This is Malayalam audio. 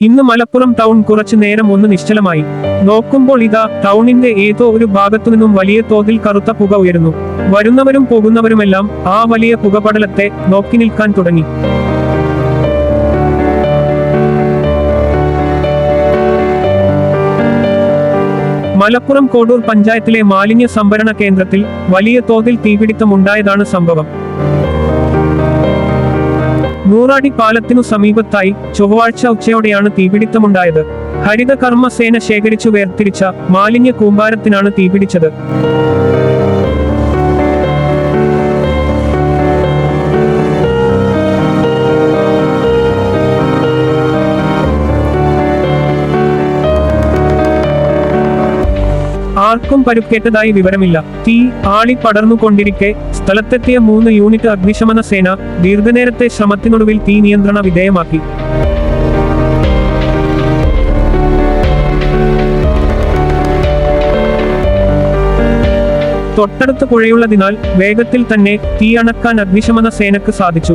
ഇന്ന് മലപ്പുറം ടൗൺ കുറച്ചു നേരം ഒന്ന് നിശ്ചലമായി. നോക്കുമ്പോൾ ഇതാ ടൗണിന്റെ ഏതോ ഒരു ഭാഗത്തുനിന്നും വലിയ തോതിൽ കറുത്ത പുക ഉയരുന്നു. വരുന്നവരും പോകുന്നവരുമെല്ലാം ആ വലിയ പുകപടലത്തെ നോക്കി നിൽക്കാൻ തുടങ്ങി. മലപ്പുറം കോടൂർ പഞ്ചായത്തിലെ മാലിന്യ സംഭരണ കേന്ദ്രത്തിൽ വലിയ തോതിൽ തീപിടിത്തമുണ്ടായതാണ് സംഭവം. നൂറാടി പാലത്തിനു സമീപത്തായി ചൊവ്വാഴ്ച ഉച്ചയോടെയാണ് തീപിടിത്തമുണ്ടായത്. ഹരിത കർമ്മസേന ശേഖരിച്ചു വേർതിരിച്ച മാലിന്യ കൂമ്പാരത്തിനാണ് തീപിടിച്ചത്. ആർക്കും പരുക്കേറ്റതായി വിവരമില്ല. തീ ആളി പടർന്നുകൊണ്ടിരിക്കെ സ്ഥലത്തെത്തിയ മൂന്ന് യൂണിറ്റ് അഗ്നിശമന സേന ദീർഘനേരത്തെ ശ്രമത്തിനൊടുവിൽ തീ നിയന്ത്രണ വിധേയമാക്കി. തൊട്ടടുത്ത് പുഴയുള്ളതിനാൽ വേഗത്തിൽ തന്നെ തീ അണക്കാൻ അഗ്നിശമന സേനക്ക് സാധിച്ചു.